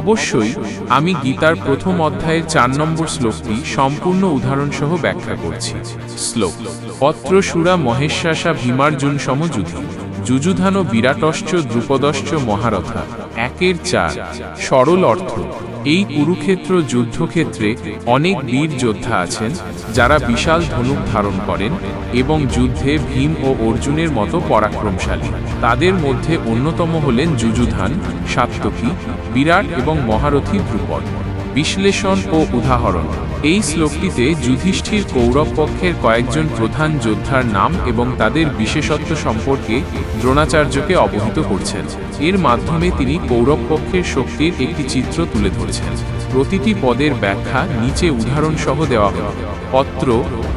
অবশ্যই, আমি গীতার প্রথম অধ্যায়ের চার নম্বর শ্লোকটি সম্পূর্ণ উদাহরণসহ ব্যাখ্যা করছি। শ্লোক অত্র সুরা মহেশ্বাসা ভীমার্জুন সমযুধি যুযুধান বিরাটশ্চ দ্রুপদশ্চ মহারথা। একের চার, সরল অর্থ, এই কুরুক্ষেত্র যুদ্ধক্ষেত্রে অনেক বীর যোদ্ধা আছেন, যারা বিশাল ধনুক ধারণ করেন এবং যুদ্ধে ভীম ও অর্জুনের মতো পরাক্রমশালী। তাদের মধ্যে অন্যতম হলেন যুযুধান সাপ্তকী বিরাট এবং মহারথী ধ্রুপদ। বিশ্লেষণ ও উদাহরণ। এই শ্লোকটিতে যুধিষ্ঠির কৌরব পক্ষের কয়েকজন প্রধান যোদ্ধার নাম এবং তাদের বিশেষত্ব সম্পর্কে দ্রোণাচার্যকে অবহিত করছেন। এর মাধ্যমে তিনি কৌরব পক্ষের শক্তির একটি চিত্র তুলে ধরেছেন। প্রতিটি পদের ব্যাখ্যা নিচে উদাহরণসহ দেওয়া হয় পত্র,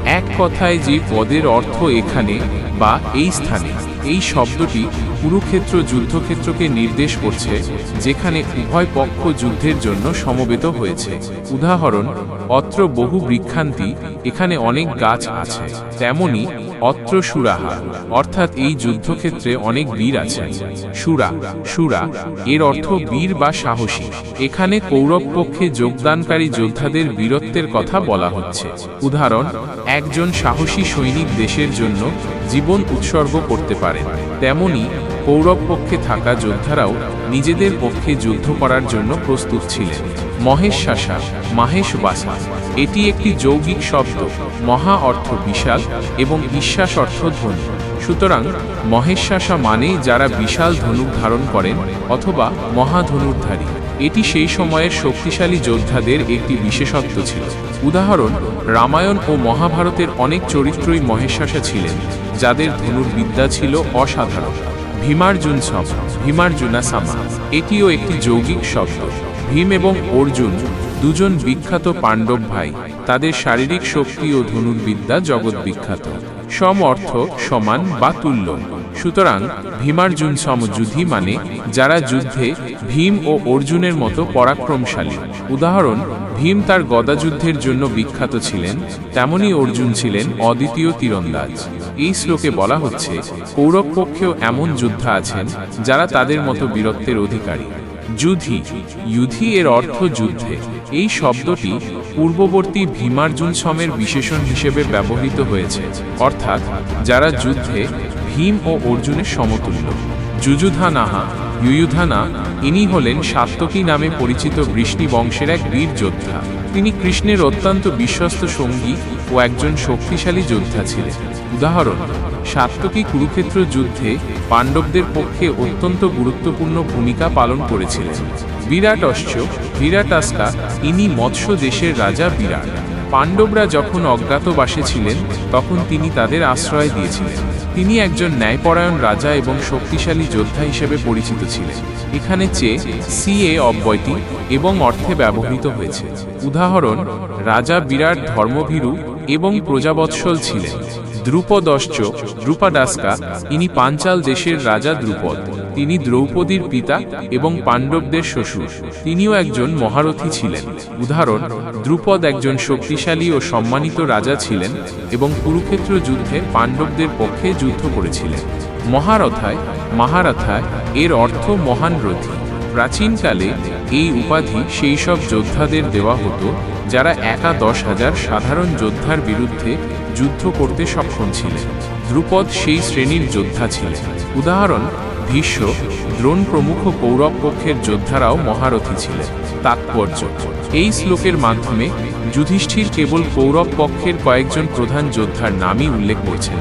এক কথায় যে পদের অর্থ এখানে বা এই স্থানে। এই শব্দটি কুরুক্ষেত্র যুদ্ধক্ষেত্রকে নির্দেশ করছে, যেখানে উভয় পক্ষ যুদ্ধের জন্য সমবেত হয়েছে। উদাহরণ, অত্র বহু বৃক্ষান্তি, এখানে অনেক গাছ আছে। তেমনি অত্র সুরাহা, অর্থাৎ এই যুদ্ধক্ষেত্রে অনেক বীর আছেন সুরা সুরা, এর অর্থ বীর বা সাহসী। এখানে কৌরব পক্ষে যোগদানকারী যোদ্ধাদের বীরত্বের কথা বলা হচ্ছে। উদাহরণ, একজন সাহসী সৈনিক দেশের জন্য জীবন উৎসর্গ করতে পারেন তেমনি, কৌরব পক্ষে থাকা যোদ্ধারাও নিজেদের পক্ষে যুদ্ধ করার জন্য প্রস্তুত ছিলেন। মহেশ শাসা, মাহেশ বাসা। এটি একটি যৌগিক শব্দ, মহা অর্থ বিশাল এবং বিশ্বাস অর্থ ধ্বনি। সুতরাং মহেশ্বাসা মানে যারা বিশাল ধনুক ধারণ করেন অথবা মহাধনুর্ধারী। এটি সেই সময়ের শক্তিশালী যোদ্ধাদের একটি বিশেষত্ব ছিল। উদাহরণ, রামায়ণ ও মহাভারতের অনেক চরিত্রই মহেশ্বাসা ছিলেন, যাদের ধনুর বিদ্যা ছিল অসাধারণ। ভীমার্জুন সম ভীমার্জুনা সামা এটিও একটি যৌগিক শব্দ। ভীম এবং অর্জুন, দুজন বিখ্যাত পাণ্ডব ভাই। তাদের শারীরিক শক্তি ও ধনুর্বিদ্যা জগৎ বিখ্যাত। সম অর্থ সমান বা তুল্য। সুতরাং ভীমার্জুন সমযুধি মানে যারা যুদ্ধে ভীম ও অর্জুনের মতো পরাক্রমশালী। উদাহরণ, ভীম তার গদাযুদ্ধের জন্য বিখ্যাত ছিলেন, তেমনি অর্জুন ছিলেন অদ্বিতীয় তীরন্দাজ। এই শ্লোকে বলা হচ্ছে কৌরব পক্ষেও এমন যোদ্ধা আছেন যারা তাদের মতো বীরত্বের অধিকারী। যুধি যুধি এর অর্থ যুদ্ধে। এই শব্দটি পূর্ববর্তী ভীমার্জুন সমের বিশেষণ হিসেবে ব্যবহৃত হয়েছে। অর্থাৎ, যারা যুদ্ধে ভীম ও অর্জুনের সমতুল্য। যুযুধানাহা ইউয়ুধানা ইনি হলেন সাত্তকী নামে পরিচিত বৃষ্ণি বংশের এক বীর যোদ্ধা। তিনি কৃষ্ণের অত্যন্ত বিশ্বস্ত সঙ্গী ও একজন শক্তিশালী যোদ্ধা ছিলেন। উদাহরণ সাত্তকী কুরুক্ষেত্র যুদ্ধে পাণ্ডবদের পক্ষে অত্যন্ত গুরুত্বপূর্ণ ভূমিকা পালন করেছিলেন। বিরাটশ্চ বিরাটাস্কা ইনি মৎস্য দেশের রাজা বিরাট। পাণ্ডবরা যখন অজ্ঞাতবাসে ছিলেন, তখন তিনি তাদের আশ্রয় দিয়েছিলেন। তিনি একজন ন্যায়পরায়ণ রাজা এবং শক্তিশালী যোদ্ধা হিসেবে পরিচিত ছিলেন। এখানে চে, সি এ অব্যয়টি এবং অর্থে ব্যবহৃত হয়েছে। উদাহরণ, রাজা বিরাট ধর্মভীরু এবং প্রজাবৎসল ছিলেন। দ্রুপদশ্চ, দ্রুপাদাস্কা, ইনি পাঞ্চাল দেশের রাজা দ্রুপদ। তিনি দ্রৌপদীর পিতা এবং পাণ্ডবদের শ্বশুর। তিনিও একজন মহারথী ছিলেন। উদাহরণ, দ্রুপদ একজন শক্তিশালী ও সম্মানিত রাজা ছিলেন এবং কুরুক্ষেত্র যুদ্ধে পাণ্ডবদের পক্ষে যুদ্ধ করেছিলেন। মহারথায় মহারথায় এর অর্থ মহান রথী। প্রাচীনকালে এই উপাধি সেই সব যোদ্ধাদের দেওয়া হতো যারা একা দশ হাজার সাধারণ যোদ্ধার বিরুদ্ধে যুদ্ধ করতে সক্ষম ছিলেন। দ্রুপদ সেই শ্রেণির যোদ্ধা ছিলেন। উদাহরণ, ভীষ্ম, দ্রোণ প্রমুখ কৌরব পক্ষের যোদ্ধারাও মহারথী ছিলেন। তাৎপর্য, এই শ্লোকের মাধ্যমে যুধিষ্ঠির কেবল কৌরব পক্ষের কয়েকজন প্রধান যোদ্ধার নামই উল্লেখ করছেন,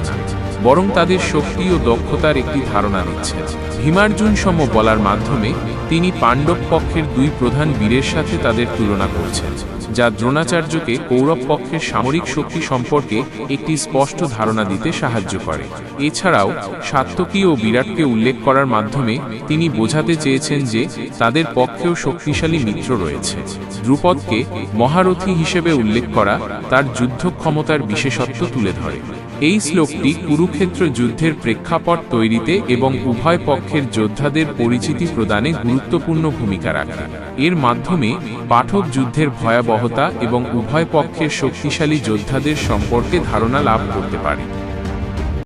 বরং তাদের শক্তি ও দক্ষতার একটি ধারণা দিচ্ছেন। ভীমার্জুন সম বলার মাধ্যমে তিনি পাণ্ডব পক্ষের দুই প্রধান বীরের সাথে তাদের তুলনা করছেন, যা দ্রোণাচার্যকে কৌরব পক্ষের সামরিক শক্তি সম্পর্কে একটি স্পষ্ট ধারণা দিতে সাহায্য করে। এছাড়াও সাত্তকী ও বিরাটকে উল্লেখ করার মাধ্যমে তিনি বোঝাতে চেয়েছেন যে তাদের পক্ষেও শক্তিশালী মিত্র রয়েছে। দ্রুপদকে মহারথী হিসেবে উল্লেখ করা তার যুদ্ধ ক্ষমতার বিশেষত্ব তুলে ধরে। এই শ্লোকটি কুরুক্ষেত্র যুদ্ধের প্রেক্ষাপট তৈরিতে এবং উভয় পক্ষের যোদ্ধাদের পরিচিতি প্রদানে গুরুত্বপূর্ণ ভূমিকা রাখে। এর মাধ্যমে পাঠক যুদ্ধের ভয়াবহতা এবং উভয় পক্ষের শক্তিশালী যোদ্ধাদের সম্পর্কে ধারণা লাভ করতে পারে।